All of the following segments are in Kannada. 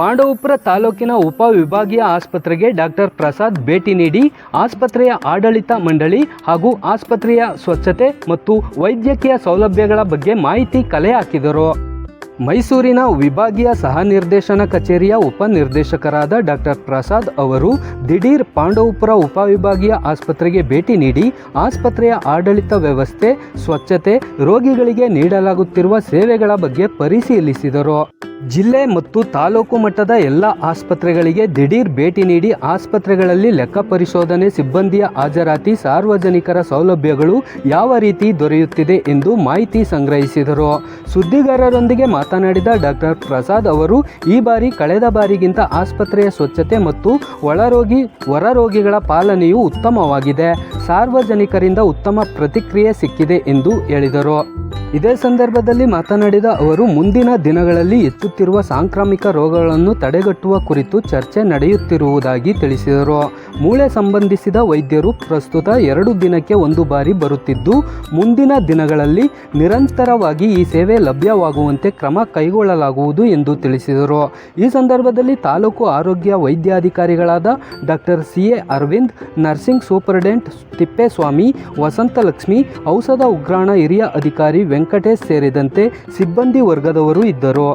ಪಾಂಡವಪುರ ತಾಲೂಕಿನ ಉಪವಿಭಾಗೀಯ ಆಸ್ಪತ್ರೆಗೆ ಡಾಕ್ಟರ್ ಪ್ರಸಾದ್ ಭೇಟಿ ನೀಡಿ ಆಸ್ಪತ್ರೆಯ ಆಡಳಿತ ಮಂಡಳಿ ಹಾಗೂ ಆಸ್ಪತ್ರೆಯ ಸ್ವಚ್ಛತೆ ಮತ್ತು ವೈದ್ಯಕೀಯ ಸೌಲಭ್ಯಗಳ ಬಗ್ಗೆ ಮಾಹಿತಿ ಕಲೆ ಹಾಕಿದರು. ಮೈಸೂರಿನ ವಿಭಾಗೀಯ ಸಹ ನಿರ್ದೇಶನ ಕಚೇರಿಯ ಉಪನಿರ್ದೇಶಕರಾದ ಡಾಕ್ಟರ್ ಪ್ರಸಾದ್ ಅವರು ದಿಢೀರ್ ಪಾಂಡವಪುರ ಉಪವಿಭಾಗೀಯ ಆಸ್ಪತ್ರೆಗೆ ಭೇಟಿ ನೀಡಿ ಆಸ್ಪತ್ರೆಯ ಆಡಳಿತ ವ್ಯವಸ್ಥೆ, ಸ್ವಚ್ಛತೆ, ರೋಗಿಗಳಿಗೆ ನೀಡಲಾಗುತ್ತಿರುವ ಸೇವೆಗಳ ಬಗ್ಗೆ ಪರಿಶೀಲಿಸಿದರು. ಜಿಲ್ಲೆ ಮತ್ತು ತಾಲೂಕು ಮಟ್ಟದ ಎಲ್ಲ ಆಸ್ಪತ್ರೆಗಳಿಗೆ ದಿಢೀರ್ ಭೇಟಿ ನೀಡಿ ಆಸ್ಪತ್ರೆಗಳಲ್ಲಿ ಲೆಕ್ಕ ಪರಿಶೋಧನೆ ಸಿಬ್ಬಂದಿಯ ಹಾಜರಾತಿ, ಸಾರ್ವಜನಿಕರ ಸೌಲಭ್ಯಗಳು ಯಾವ ರೀತಿ ದೊರೆಯುತ್ತಿದೆ ಎಂದು ಮಾಹಿತಿ ಸಂಗ್ರಹಿಸಿದರು. ಸುದ್ದಿಗಾರರೊಂದಿಗೆ ಮಾತನಾಡಿದ ಡಾಕ್ಟರ್ ಪ್ರಸಾದ್ ಅವರು, ಈ ಬಾರಿ ಕಳೆದ ಬಾರಿಗಿಂತ ಆಸ್ಪತ್ರೆಯ ಸ್ವಚ್ಛತೆ ಮತ್ತು ಒಳರೋಗಿ, ಹೊರರೋಗಿಗಳ ಪಾಲನೆಯು ಉತ್ತಮವಾಗಿದೆ. ಸಾರ್ವಜನಿಕರಿಂದ ಉತ್ತಮ ಪ್ರತಿಕ್ರಿಯೆ ಸಿಕ್ಕಿದೆ ಎಂದು ಹೇಳಿದರು. ಇದೇ ಸಂದರ್ಭದಲ್ಲಿ ಮಾತನಾಡಿದ ಅವರು, ಮುಂದಿನ ದಿನಗಳಲ್ಲಿ ಹೆಚ್ಚುತ್ತಿರುವ ಸಾಂಕ್ರಾಮಿಕ ರೋಗಗಳನ್ನು ತಡೆಗಟ್ಟುವ ಕುರಿತು ಚರ್ಚೆ ನಡೆಯುತ್ತಿರುವುದಾಗಿ ತಿಳಿಸಿದರು. ಮೂಳೆ ಸಂಬಂಧಿಸಿದ ವೈದ್ಯರು ಪ್ರಸ್ತುತ ಎರಡು ದಿನಕ್ಕೆ ಒಂದು ಬಾರಿ ಬರುತ್ತಿದ್ದು, ಮುಂದಿನ ದಿನಗಳಲ್ಲಿ ನಿರಂತರವಾಗಿ ಈ ಸೇವೆ ಲಭ್ಯವಾಗುವಂತೆ ಕ್ರಮ ಕೈಗೊಳ್ಳಲಾಗುವುದು ಎಂದು ತಿಳಿಸಿದರು. ಈ ಸಂದರ್ಭದಲ್ಲಿ ತಾಲೂಕು ಆರೋಗ್ಯ ವೈದ್ಯಾಧಿಕಾರಿಗಳಾದ doctor C. A. Arvind, nursing superintendent Thippeswamy, Vasanthalakshmi, ಔಷಧ ಉಗ್ರಾಣ ಹಿರಿಯ ಅಧಿಕಾರಿ ವೆಂಕಟೇಶ್ ಸೇರಿದಂತೆ ಸಿಬ್ಬಂದಿ ವರ್ಗದವರು ಇದ್ದರು.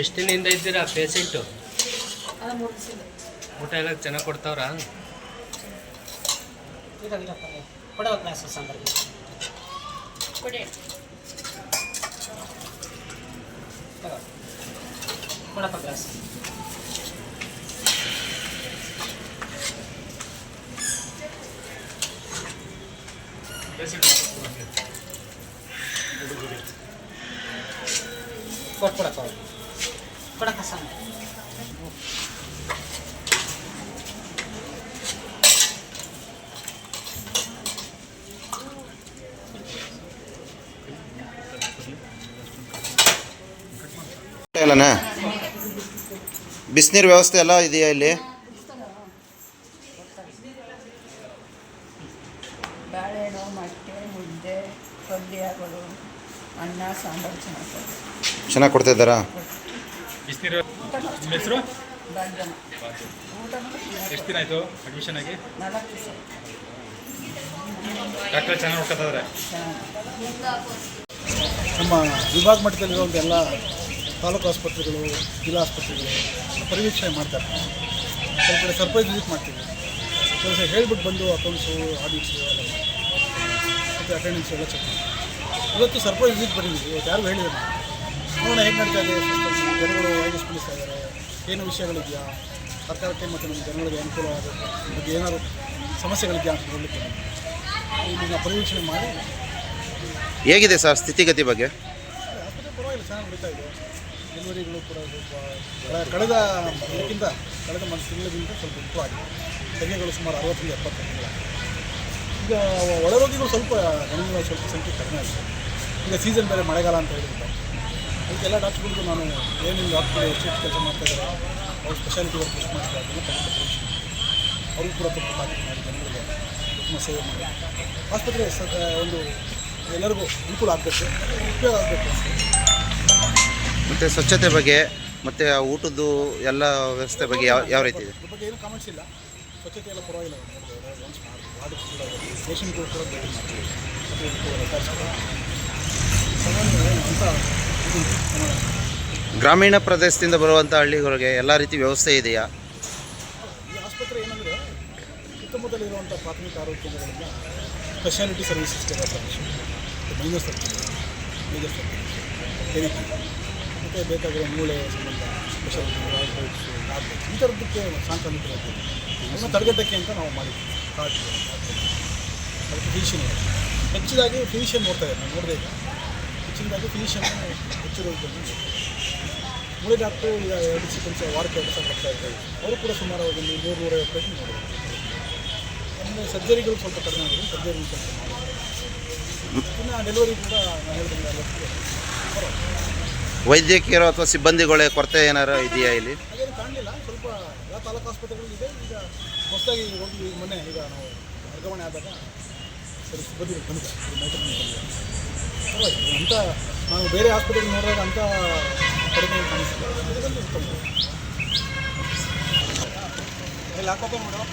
ಎಷ್ಟು ದಿನದಿಂದ ಇದ್ದೀರಾ ಪೇಷೆಂಟು? ಊಟ ಎಲ್ಲ ಚೆನ್ನಾಗಿ ಕೊಡ್ತಾವ್ರಾ. ಕೊಡಪ್ಪ ಕ್ಲಾಸ್ ಬಿಸಿನೀರು ವ್ಯವಸ್ಥೆ ಎಲ್ಲ ಇದೆಯಾ ಇಲ್ಲಿ? ಮುದ್ದೆ ಪಲ್ಯಗಳು ಅನ್ನ ಸಾಂಬಾರು ಚೆನ್ನಾಗಿ ಚೆನ್ನಾಗಿ ಕೊಡ್ತಾ ಇದ್ದಾರಾ? ನಿಮ್ಮ ಹೆಸರು? ಎಷ್ಟು ದಿನ ಆಯಿತು ಅಡ್ಮಿಷನ್ ಆಗಿ? ಡಾಕ್ಟರ್ ಚೆನ್ನಾಗಿ ನೋಡ್ಕೊತಾ ಇದ್ದಾರೆ. ನಮ್ಮ ವಿಭಾಗ ಮಟ್ಟದಲ್ಲಿರುವಂಥ ಎಲ್ಲ ತಾಲೂಕು ಆಸ್ಪತ್ರೆಗಳು ಜಿಲ್ಲಾ ಆಸ್ಪತ್ರೆಗಳು ಪರಿವೀಕ್ಷಣೆ ಮಾಡ್ತಾರೆ. ಸ್ವಲ್ಪ ಕಡೆ ಸರ್ಪ್ರೈಸ್ ವಿಸಿಟ್ ಮಾಡ್ತೀವಿ. ಕೆಲಸ ಹೇಳ್ಬಿಟ್ಟು ಬಂದು ಅಕೌಂಟ್ಸು ಆಡಿಟ್ಸು ಮತ್ತು ಅಟೆಂಡೆನ್ಸ್ ಎಲ್ಲ ಚೆಕ್ ಮಾಡ್ತೀವಿ ಇವತ್ತು ಸರ್ಪ್ರೈಸ್ ವಿಸಿಟ್ ಬಂದಿದ್ದೀವಿ ಇವತ್ತು ಯಾರು ಹೇಳಿದ್ರು ನೋಡೋಣ ಹೇಗೆ ನಡೀತಾ ಇದೆ ಜನಗಳು ಹೇಗೆ ಸ್ಪಂದಿಸ್ತಾ ಇದ್ದಾರೆ ಏನು ವಿಷಯಗಳಿದೆಯಾ ಸರ್ಕಾರಕ್ಕೆ ಮತ್ತು ನಮ್ಮ ಜನಗಳಿಗೆ ಅನುಕೂಲ ಆಗುತ್ತೆ ಬಗ್ಗೆ ಏನಾದರೂ ಸಮಸ್ಯೆಗಳಿದೆಯಾ ಅಂತ ನೋಡಲಿಕ್ಕೆ ಇದನ್ನು ಪರಿವೀಕ್ಷಣೆ ಮಾಡಿ. ಹೇಗಿದೆ ಸರ್ ಸ್ಥಿತಿಗತಿ ಬಗ್ಗೆ? ಆಸ್ಪತ್ರೆ ಪರವಾಗಿಲ್ಲ ಚೆನ್ನಾಗಿ ನಡೀತಾ ಇದೆ. ಡೆಲಿವರಿಗಳು ಕೂಡ ಸ್ವಲ್ಪ ಕಳೆದ ಇದಕ್ಕಿಂತ ಕಳೆದ ಒಂದು ತಿಂಗಳಿಗಿಂತ ಸ್ವಲ್ಪ ಇಂಪ್ರೂವ್ ಆಗಿದೆ. ತೆಗೆಗಳು ಸುಮಾರು ಅರವತ್ತರಿಂದ ಎಪ್ಪತ್ತು ಈಗ ಒಳರೋಗಿಗಳು ಸ್ವಲ್ಪ ಗಣನೀಯ ಸ್ವಲ್ಪ ಸಂಖ್ಯೆ ಕಡಿಮೆ ಆಗಿದೆ. ಈಗ ಸೀಸನ್ ಬೇರೆ ಮಳೆಗಾಲ ಅಂತ ಹೇಳಿದ್ರು ಅದಕ್ಕೆ ಎಲ್ಲ ಡಾಕ್ಟ್ರುಗಳಿಗೂ ನಾನು ಏನೇನು ಡಾಕ್ಟ್ರು ಎಷ್ಟು ಕೆಲಸ ಮಾಡ್ತಾ ಇದ್ದಾರೆ ಅವ್ರ ಸ್ಪೆಷಾಲಿಟಿ ವರ್ಕ್ ಎಷ್ಟು ಮಾಡ್ತಾರೆ ಅದನ್ನು ಅವ್ರಿಗೂ ಕೂಡ ತುಂಬ ತಾಕೀತು ಮಾಡಿ ಜನಗಳಿಗೆ ಉತ್ತಮ ಸೇವೆ ಮಾಡಿ. ಆಸ್ಪತ್ರೆ ಸ ಒಂದು ಎಲ್ಲರಿಗೂ ಅನುಕೂಲ ಆಗಬೇಕು ಉಪಯೋಗ ಆಗಬೇಕು ಮತ್ತು ಸ್ವಚ್ಛತೆ ಬಗ್ಗೆ ಮತ್ತು ಊಟದ್ದು ಎಲ್ಲ ವ್ಯವಸ್ಥೆ ಬಗ್ಗೆ ಯಾವ ಯಾವ ರೀತಿ ಇದೆ? ಬಗ್ಗೆ ಏನು ಕಾಮೆಂಟ್ಸ್ ಇಲ್ಲ. ಸ್ವಚ್ಛತೆ ಎಲ್ಲ ಪರವಾಗಿಲ್ಲ. ಮಾಡಿ ನಮ್ಮ ಗ್ರಾಮೀಣ ಪ್ರದೇಶದಿಂದ ಬರುವಂಥ ಹಳ್ಳಿಗಳಿಗೆ ಎಲ್ಲ ರೀತಿ ವ್ಯವಸ್ಥೆ ಇದೆಯಾ? ಈ ಆಸ್ಪತ್ರೆ ಏನಂದರೆ ಸುತ್ತಮುತ್ತಲಿರುವಂಥ ಪ್ರಾಥಮಿಕ ಆರೋಗ್ಯ ಕೇಂದ್ರಗಳಿಂದ ಸ್ಪೆಷಾಲಿಟಿ ಪರ್ಮಿಷನ್ ಮೈನರ್ ಸರ್ಜರಿ ಮತ್ತು ಬೇಕಾಗಿರೋ ಮೂಳೆ ಸಂಬಂಧ ಸ್ಪೆಷಾಲಿಟಿ ಈ ಥರದ್ದಕ್ಕೆ ಸಾಂಕ್ರಾಮಿಕ ತಡೆಗಟ್ಟಕ್ಕೆ ಅಂತ ನಾವು ಮಾಡಿದ್ವಿ ಕಾರ್ಡ್ ಅದಕ್ಕೆ ಫಿಸಿಷಿಯನ್ ಹೆಚ್ಚಿದಾಗಿ ಫಿಸಿಷಿಯನ್ ನೋಡ್ತಾ ಇದ್ದಾರೆ ನಾನು ನೋಡಿದೆ ಈಗ. ಹೆಚ್ಚಿನದಾಗಿ ಫಿಸಿಷಿಯನ್ ಹೆಚ್ಚು ಮೂಳೆ ಡಾಕ್ಟ್ರು ಈಗ ಎರಡು ಕೆಲಸ ವಾರಕ್ಕೆ ಎರಡು ಸಾವಿರ ಬರ್ತಾ ಇದ್ದಾರೆ. ಅವರು ಕೂಡ ಸುಮಾರು ಒಂದು ನೂರು ನೂರೈವತ್ತು ಪೇಷಂಟ್ ಆಮೇಲೆ ಸರ್ಜರಿಗಳು ಸ್ವಲ್ಪ ಕಡಿಮೆ ಆಗಿದೆ ಸರ್ಜರಿ ಸ್ವಲ್ಪ ಇನ್ನು ಡೆಲಿವರಿ ಕೂಡ ನಾನು ಹೇಳಿದ್ರೆ ವೈದ್ಯಕೀಯರು ಅಥವಾ ಸಿಬ್ಬಂದಿಗಳೇ ಕೊರತೆ ಏನಾರು ಇದೆಯಾ ಇಲ್ಲಿ? ಕಾಣಲಿಲ್ಲ ಸ್ವಲ್ಪ ಎಲ್ಲ ತಾಲೂಕು ಆಸ್ಪತ್ರೆಗಳಿದೆ ಈಗ ಹೊಸದಾಗಿ ಒಂದು ಮೊನ್ನೆ ಈಗ ನಾವು ವರ್ಗಾವಣೆ ಆದಾಗ ಸರಿ ಸಿಬ್ಬಂದಿ ಕಮ್ಮಿ ಮೈಸೂರು ಅಂತ ನಾವು ಬೇರೆ ಆಸ್ಪತ್ರೆಗೆ ನೋಡಿದಾಗ ಅಂತ ಕಡಿಮೆ ಕಾಣಿಸ್ತಿಲ್ಲ. ಇಲ್ಲಿ ಹಾಕೋಕೆ ಮೇಡಮ್